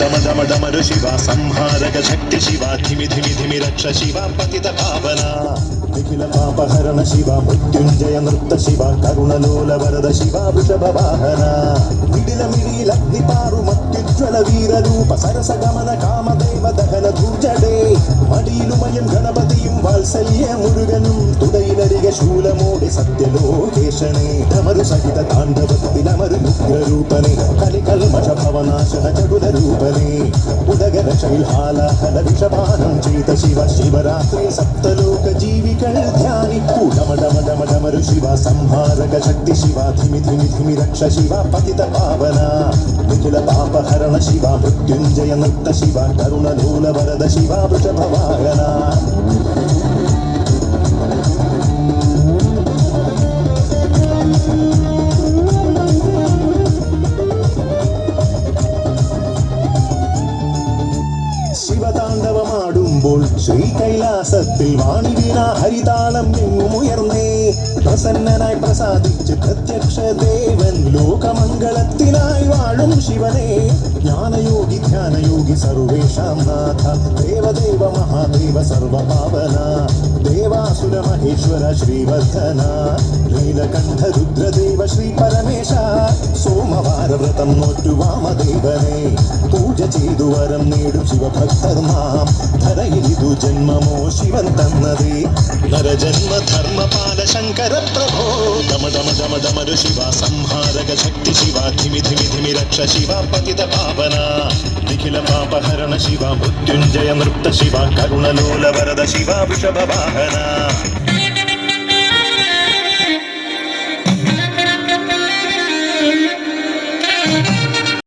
డమ డమ డమరు శివ సంహారక శక్తి శివ ధిమి ధిమి ధిమి రక్ష శివ పతిత పావన నిఖిల పాపహరణ శివ మృత్యుంజయ నృత్త శివ కరుణలోల వరద శివ వృషభ వాహన. మిడిల మిడిలగ్ని పారు మత్యుజ్వల వీర రూప సరస గమన కామదేవ దహన దూజడే మడియులుమయం గణపతియం వాత్సల్య మురుగను తుడైనరిగ శూల సత్యలోకేశణే తమరు సహిత తాండవ తిలమరు ఉగ్రరూపణే కలికల్ మష భవనాశన చటుల రూపణే ఉదగర శైలాల హల విషపానం చేత శివ శివరాత్రి సప్తలోక జీవికణి ధ్యాని. పూడమడమడమడమరు శివ సంహారక శక్తి శివ ధిమి ధిమి ధిమి రక్ష శివ పతిత పావన. నిఖిల పాపహరణ శివ మృత్యుంజయ నృత్త శివ కరుణ నూల వరద శివ వృషభ వాహన ശിവതാണ്ഡവമാടുമ്പോൾ ശ്രീ കൈലാസത്തിൽ വാണി വീണ ഹരിതാളം എങ്ങുമുയർന്നേ. പ്രസന്നനായി പ്രസാദിച്ച് പ്രത്യക്ഷ ദേവൻ ലോകമംഗളത്തിനായി വാഴും ശിവനെ. ജ്ഞാനയോഗി ധ്യാനയോഗി സർവേഷാം നാഥ. ദേവദേവ മഹാദേവ സർവപാവന. ദേവാസുര മഹേശ്വര ശ്രീവർദ്ധന. നീലകണ്ഠ രുദ്രദേവ ശ്രീ പരമേശ. സോമവാര വ്രതം നോറ്റു വാമദേവനെ. ചെയ്തു വരം നേടും ശിവഭക്തർ നാം ധരയിലിതു ജന്മമോ ശിവൻ തന്നതേ? നരജന്മ ധർമ്മപാല ശങ്കര പ്രഭോ ദമ ദമ ദമ ദമരു ശിവ സംഹാരക ശക്തി ശിവ ധിമി രക്ഷ ശിവ പതിത പാവന. നിഖില പാപഹരണ ശിവ മൃത്യുഞ്ജയ നൃത്ത ശിവ കരുണലോല വരദ ശിവ വൃഷഭ വാഹന